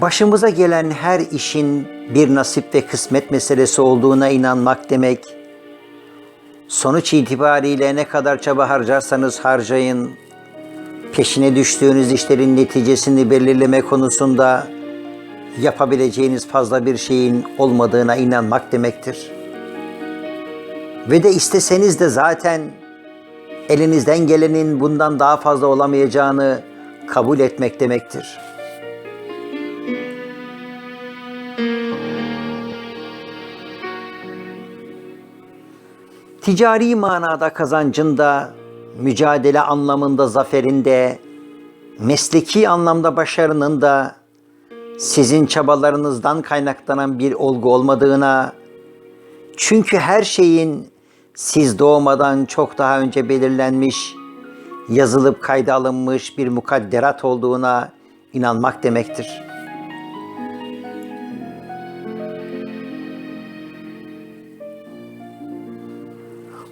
Başımıza gelen her işin bir nasip ve kısmet meselesi olduğuna inanmak demek, sonuç itibariyle ne kadar çaba harcarsanız harcayın, peşine düştüğünüz işlerin neticesini belirleme konusunda yapabileceğiniz fazla bir şeyin olmadığına inanmak demektir. Ve de isteseniz de zaten elinizden gelenin bundan daha fazla olamayacağını kabul etmek demektir. Ticari manada kazancında, mücadele anlamında zaferinde, mesleki anlamda başarının da sizin çabalarınızdan kaynaklanan bir olgu olmadığına, çünkü her şeyin siz doğmadan çok daha önce belirlenmiş, yazılıp kayda alınmış bir mukadderat olduğuna inanmak demektir.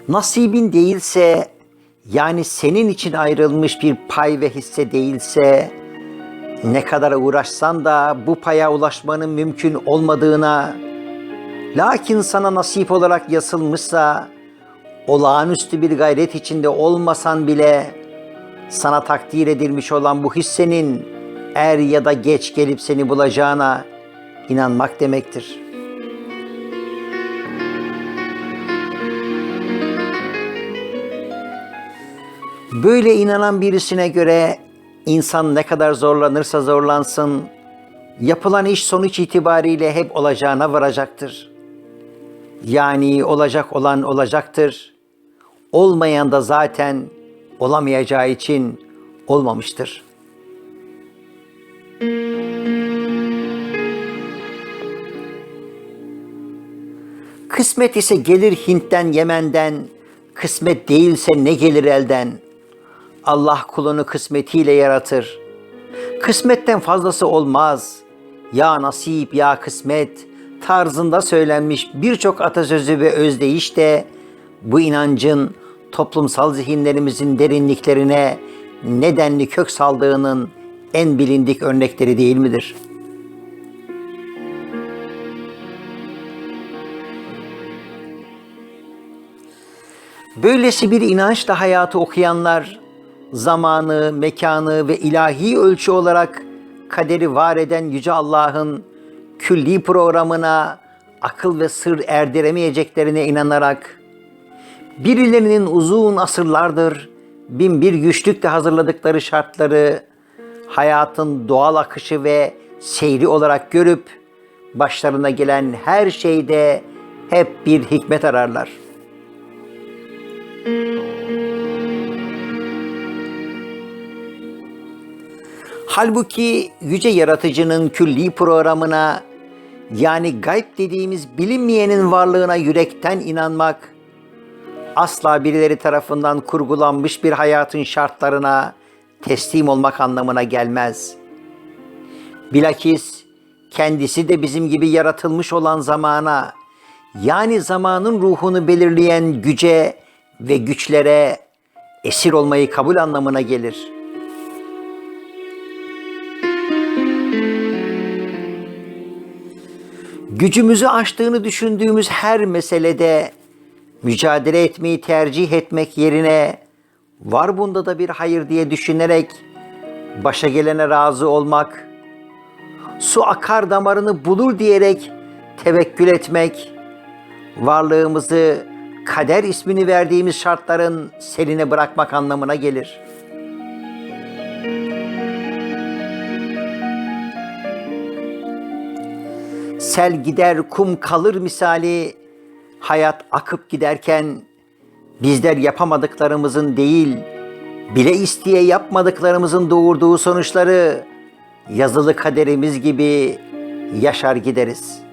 Nasibin değilse, yani senin için ayrılmış bir pay ve hisse değilse, ne kadar uğraşsan da bu paya ulaşmanın mümkün olmadığına, lakin sana nasip olarak yazılmışsa, olağanüstü bir gayret içinde olmasan bile, sana takdir edilmiş olan bu hissenin er ya da geç gelip seni bulacağına inanmak demektir. Böyle inanan birisine göre insan ne kadar zorlanırsa zorlansın, yapılan iş sonuç itibariyle hep olacağına varacaktır. Yani olacak olan olacaktır. Olmayan da zaten olamayacağı için olmamıştır. Kısmet ise gelir Hint'ten, Yemen'den, kısmet değilse ne gelir elden? Allah kulunu kısmetiyle yaratır. Kısmetten fazlası olmaz. Ya nasip ya kısmet tarzında söylenmiş birçok atasözü ve özdeyiş de bu inancın toplumsal zihinlerimizin derinliklerine nedenli kök saldığının en bilindik örnekleri değil midir? Böylesi bir inançla hayatı okuyanlar zamanı, mekanı ve ilahi ölçü olarak kaderi var eden Yüce Allah'ın külli programına akıl ve sır erdiremeyeceklerine inanarak birilerinin uzun asırlardır bin bir güçlükle hazırladıkları şartları hayatın doğal akışı ve seyri olarak görüp başlarına gelen her şeyde hep bir hikmet ararlar. Halbuki yüce yaratıcının külli programına yani gayb dediğimiz bilinmeyenin varlığına yürekten inanmak asla birileri tarafından kurgulanmış bir hayatın şartlarına teslim olmak anlamına gelmez. Bilakis kendisi de bizim gibi yaratılmış olan zamana yani zamanın ruhunu belirleyen güce ve güçlere esir olmayı kabul anlamına gelir.'' Gücümüzü aştığını düşündüğümüz her meselede mücadele etmeyi tercih etmek yerine var bunda da bir hayır diye düşünerek başa gelene razı olmak, su akar damarını bulur diyerek tevekkül etmek, varlığımızı kader ismini verdiğimiz şartların seline bırakmak anlamına gelir.'' Sel gider kum kalır misali hayat akıp giderken bizler yapamadıklarımızın değil bile isteye yapmadıklarımızın doğurduğu sonuçları yazılı kaderimiz gibi yaşar gideriz.''